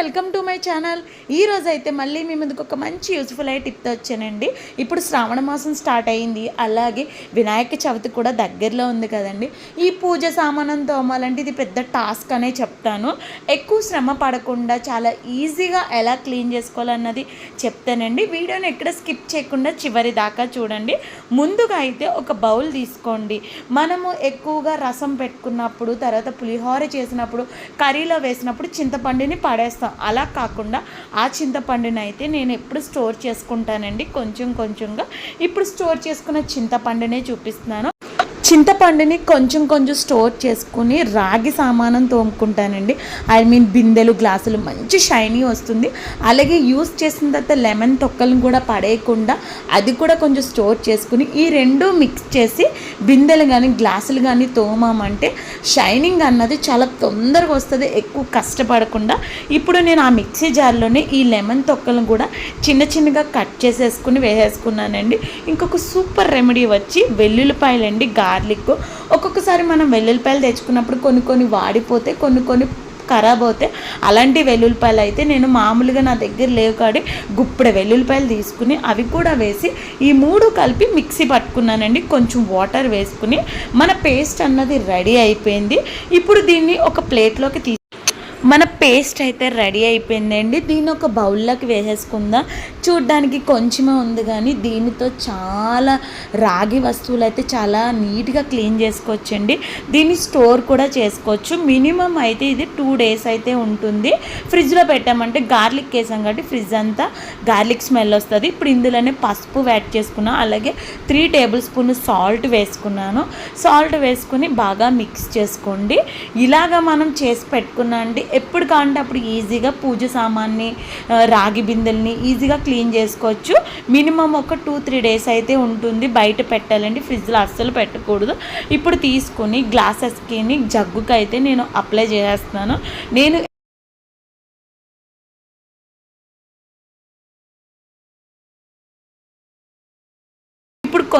Welcome to my channel ఈ రోజు అయితే మళ్ళీ మీ ముందుకు ఒక మంచి యూస్ఫుల్ అయ్యే టిప్తో వచ్చానండి. ఇప్పుడు శ్రావణ మాసం స్టార్ట్ అయింది. అలాగే వినాయక చవితి కూడా దగ్గరలో ఉంది కదండి. ఈ పూజ సామానం తోమాలంటే ఇది పెద్ద టాస్క్ అనే చెప్తాను. ఎక్కువ శ్రమ పడకుండా చాలా ఈజీగా ఎలా క్లీన్ చేసుకోవాలన్నది చెప్తానండి. వీడియోని ఎక్కడ స్కిప్ చేయకుండా చివరి దాకా చూడండి. ముందుగా అయితే ఒక బౌల్ తీసుకోండి. మనము ఎక్కువగా రసం పెట్టుకున్నప్పుడు తర్వాత పులిహోర చేసినప్పుడు కర్రీలో వేసినప్పుడు చింతపండుని పడేస్తాం. అలా కాకుండా ఆ చింతపండుని అయితే నేను ఎప్పుడు స్టోర్ చేసుకుంటానండి. కొంచెం కొంచెంగా ఇప్పుడు స్టోర్ చేసుకున్న చింతపండునే చూపిస్తున్నాను. చింతపండుని కొంచెం కొంచెం స్టోర్ చేసుకుని రాగి సామానం తోముకుంటానండి. ఐ మీన్ బిందెలు గ్లాసులు మంచి షైనీ వస్తుంది. అలాగే యూస్ చేసిన తర్వాత లెమన్ తొక్కలను కూడా పడేయకుండా అది కూడా కొంచెం స్టోర్ చేసుకుని ఈ రెండు మిక్స్ చేసి బిందెలు కానీ గ్లాసులు కానీ తోమామంటే షైనింగ్ అన్నది చాలా తొందరగా వస్తుంది ఎక్కువ కష్టపడకుండా. ఇప్పుడు నేను ఆ మిక్సీ జార్లోనే ఈ లెమన్ తొక్కలను కూడా చిన్న చిన్నగా కట్ చేసేసుకుని వేసేసుకున్నానండి. ఇంకొక సూపర్ రెమెడీ వచ్చి వెల్లుల్లిపాయలండి గార్లిక్. ఒక్కొక్కసారి మనం వెల్లుల్లిపాయలు తెచ్చుకున్నప్పుడు కొన్ని కొన్ని వాడిపోతే కొన్ని కొన్ని ఖరాబ్ అవుతే అలాంటి వెల్లుల్లిపాయలు అయితే నేను మామూలుగా నా దగ్గర లేవు కాడి గుప్పెడ వెల్లుల్లిపాయలు తీసుకుని అవి కూడా వేసి ఈ మూడు కలిపి మిక్సీ పట్టుకున్నానండి. కొంచెం వాటర్ వేసుకుని మన పేస్ట్ అన్నది రెడీ అయిపోయింది. ఇప్పుడు దీన్ని ఒక ప్లేట్లోకి తీ మన పేస్ట్ అయితే రెడీ అయిపోయిందండి. దీన్ని ఒక బౌల్లోకి వేసేసుకుందాం. చూడ్డానికి కొంచెమే ఉంది కానీ దీనితో చాలా రాగి వస్తువులు అయితే చాలా నీట్గా క్లీన్ చేసుకోవచ్చండి. దీన్ని స్టోర్ కూడా చేసుకోవచ్చు. మినిమం అయితే ఇది టూ డేస్ అయితే ఉంటుంది. ఫ్రిడ్జ్లో పెట్టామంటే గార్లిక్ వేసాం కాబట్టి ఫ్రిడ్జ్ అంతా గార్లిక్ స్మెల్ వస్తుంది. ఇప్పుడు ఇందులోనే పసుపు యాడ్ చేసుకున్నాను అలాగే త్రీ టేబుల్ స్పూన్ సాల్ట్ వేసుకున్నాను. సాల్ట్ వేసుకుని బాగా మిక్స్ చేసుకోండి. ఇలాగ మనం చేసి పెట్టుకున్నా అండి ఎప్పుడు కావాలంటే అప్పుడు ఈజీగా పూజ సామాన్ని రాగి బిందెల్ని ఈజీగా క్లీన్ చేసుకోవచ్చు. మినిమం ఒక టూ త్రీ డేస్ అయితే ఉంటుంది. బయట పెట్టాలండి ఫ్రిడ్జ్లో అస్సలు పెట్టకూడదు. ఇప్పుడు తీసుకుని గ్లాసెస్కి జగ్గుకి అయితే నేను అప్లై చేసేస్తున్నాను. నేను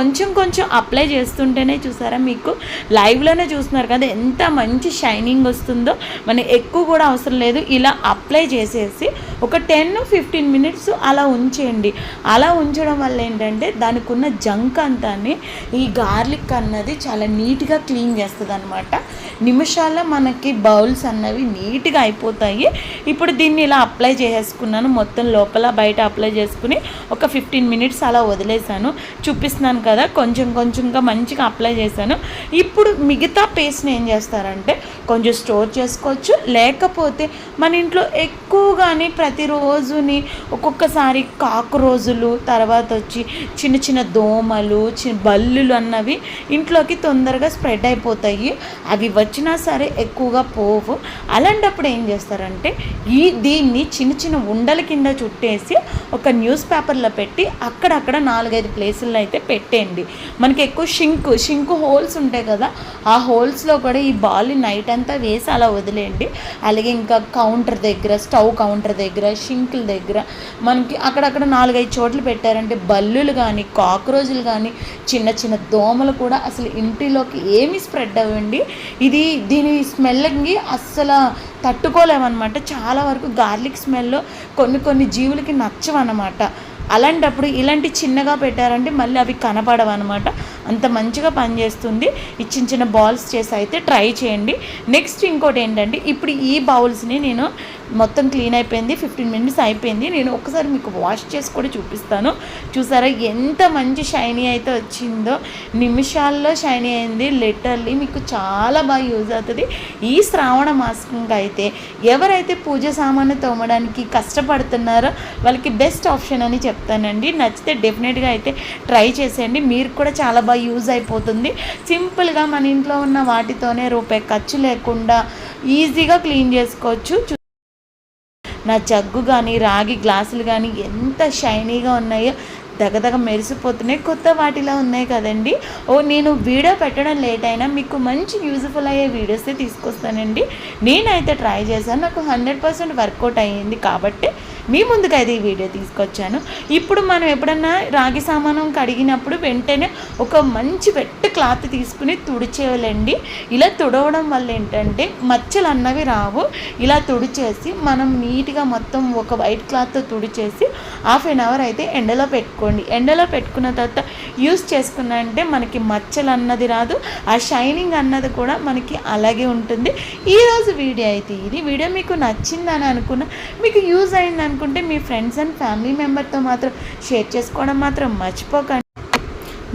కొంచెం కొంచెం అప్లై చేస్తుంటేనే చూసారా మీకు లైవ్లోనే చూస్తున్నారు కదా ఎంత మంచి షైనింగ్ వస్తుందో. మన ఎక్కువ కూడా అవసరం లేదు ఇలా అప్లై చేసేసి ఒక టెన్ ఫిఫ్టీన్ మినిట్స్ అలా ఉంచేయండి. అలా ఉంచడం వల్ల ఏంటంటే దానికి ఉన్న జంక్ అంతాన్ని ఈ గార్లిక్ అన్నది చాలా నీట్గా క్లీన్ చేస్తుంది అనమాట నిమిషాల్లో మనకి బౌల్స్ అన్నవి నీట్గా అయిపోతాయి. ఇప్పుడు దీన్ని ఇలా అప్లై చేసేసుకున్నాను మొత్తం లోపల బయట అప్లై చేసుకుని ఒక ఫిఫ్టీన్ మినిట్స్ అలా వదిలేసాను చూపిస్తున్నాను కదా కొంచెం కొంచెంగా మంచిగా అప్లై చేశాను. ఇప్పుడు మిగతా పేస్ట్ని ఏం చేస్తారంటే కొంచెం స్టోర్ చేసుకోవచ్చు. లేకపోతే మన ఇంట్లో ఎక్కువగానే ప్రతిరోజుని ఒక్కొక్కసారి కాక్రోజులు తర్వాత వచ్చి చిన్న చిన్న దోమలు చిన్న బల్లులు అన్నవి ఇంట్లోకి తొందరగా స్ప్రెడ్ అయిపోతాయి. అవి వచ్చినా సరే ఎక్కువగా పోవు. అలాంటప్పుడు ఏం చేస్తారంటే ఈ దీన్ని చిన్న చిన్న ఉండల కింద చుట్టేసి ఒక న్యూస్ పేపర్లో పెట్టి అక్కడక్కడ నాలుగైదు ప్లేసుల్లో అయితే పెట్టేయండి. మనకి ఎక్కువ షింక్ షింక్ హోల్స్ ఉంటాయి కదా ఆ హోల్స్లో కూడా ఈ బాల్ని నైట్ అంతా వేసి అలా వదిలేయండి. అలాగే ఇంకా కౌంటర్ దగ్గర స్టవ్ కౌంటర్ దగ్గర షింకుల దగ్గర మనకి అక్కడక్కడ నాలుగైదు చోట్లు పెట్టారంటే బల్లులు కానీ కాక్రోజులు కానీ చిన్న చిన్న దోమలు కూడా అసలు ఇంటిలోకి ఏమి స్ప్రెడ్ అవ్వండి. ఇది దీని స్మెల్కి అస్సలు తట్టుకోలేమన్నమాట. చాలా వరకు గార్లిక్ స్మెల్ కొన్ని కొన్ని జీవులకి అన్నమాట. అలాంటప్పుడు ఇలాంటి చిన్నగా పెట్టారంటే మళ్ళీ అవి కనపడవు అనమాట అంత మంచిగా పనిచేస్తుంది ఈ చిన్న చిన్న బాల్స్ చేసి అయితే ట్రై చేయండి. నెక్స్ట్ ఇంకోటి ఏంటంటే ఇప్పుడు ఈ బౌల్స్ని నేను మొత్తం క్లీన్ అయిపోయింది ఫిఫ్టీన్ మినిట్స్ అయిపోయింది. నేను ఒకసారి మీకు వాష్ చేసి కూడా చూపిస్తాను. చూసారా ఎంత మంచి షైనీ అయితే వచ్చిందో. నిమిషాల్లో షైనీ అయింది. లిటర్లీ మీకు చాలా బాగా యూజ్ అవుతుంది. ఈ శ్రావణ మాసంకి అయితే ఎవరైతే పూజ సామాన్లు తోమడానికి కష్టపడుతున్నారో వాళ్ళకి బెస్ట్ ఆప్షన్ అని చెప్తానండి. నచ్చితే డెఫినెట్గా అయితే ట్రై చేసేయండి. మీరు కూడా చాలా బాగా యూజ్ అయిపోతుంది. సింపుల్గా మన ఇంట్లో ఉన్న వాటితోనే రూపాయి ఖర్చు లేకుండా ఈజీగా క్లీన్ చేసుకోవచ్చు. చూ- నా జగ్గు కానీ రాగి గ్లాసులు కానీ ఎంత షైనీగా ఉన్నాయో దగదగ మెరిసిపోతున్నాయి. కొత్త వాటిలో ఉన్నాయి కదండి. ఓ నేను వీడియో పెట్టడం లేట్ అయినా మీకు మంచి యూజ్ఫుల్ అయ్యే వీడియోసే తీసుకొస్తానండి. నేనైతే ట్రై చేశాను. నాకు హండ్రెడ్ పర్సెంట్ వర్కౌట్ అయ్యింది కాబట్టి మీ ముందుకు అయితే ఈ వీడియో తీసుకొచ్చాను. ఇప్పుడు మనం ఎప్పుడన్నా రాగి సామానం కడిగినప్పుడు వెంటనే ఒక మంచి వెట్ట క్లాత్ తీసుకుని తుడిచేయాలండి. ఇలా తుడవడం వల్ల ఏంటంటే మచ్చలు అన్నవి రావు. ఇలా తుడిచేసి మనం నీట్గా మొత్తం ఒక వైట్ క్లాత్తో తుడిచేసి హాఫ్ అన్ అవర్ అయితే ఎండలో పెట్టుకోండి. ఎండలో పెట్టుకున్న తర్వాత యూస్ చేసుకున్నంటే మనకి మచ్చలు అన్నది రాదు. ఆ షైనింగ్ అన్నది కూడా మనకి అలాగే ఉంటుంది. ఈరోజు వీడియో అయితే ఇది. వీడియో మీకు నచ్చిందని అనుకున్నా మీకు యూజ్ అయిందని అనుకుంటే మీ ఫ్రెండ్స్ అండ్ ఫ్యామిలీ మెంబర్తో మాత్రం షేర్ చేసుకోవడం మాత్రం మర్చిపోకండి.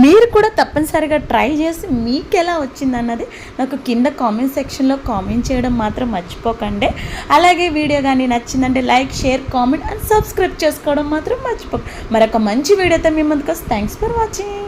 మీరు కూడా తప్పనిసరిగా ట్రై చేసి మీకు ఎలా వచ్చింది అన్నది నాకు కింద కామెంట్ సెక్షన్లో కామెంట్ చేయడం మాత్రం మర్చిపోకండి. అలాగే వీడియో కానీ నచ్చిందంటే like share comment and subscribe చేసుకోవడం మాత్రం మర్చిపోకండి మరొక మంచి వీడియోతో మీ ముందుకు థ్యాంక్స్ ఫర్ వాచింగ్.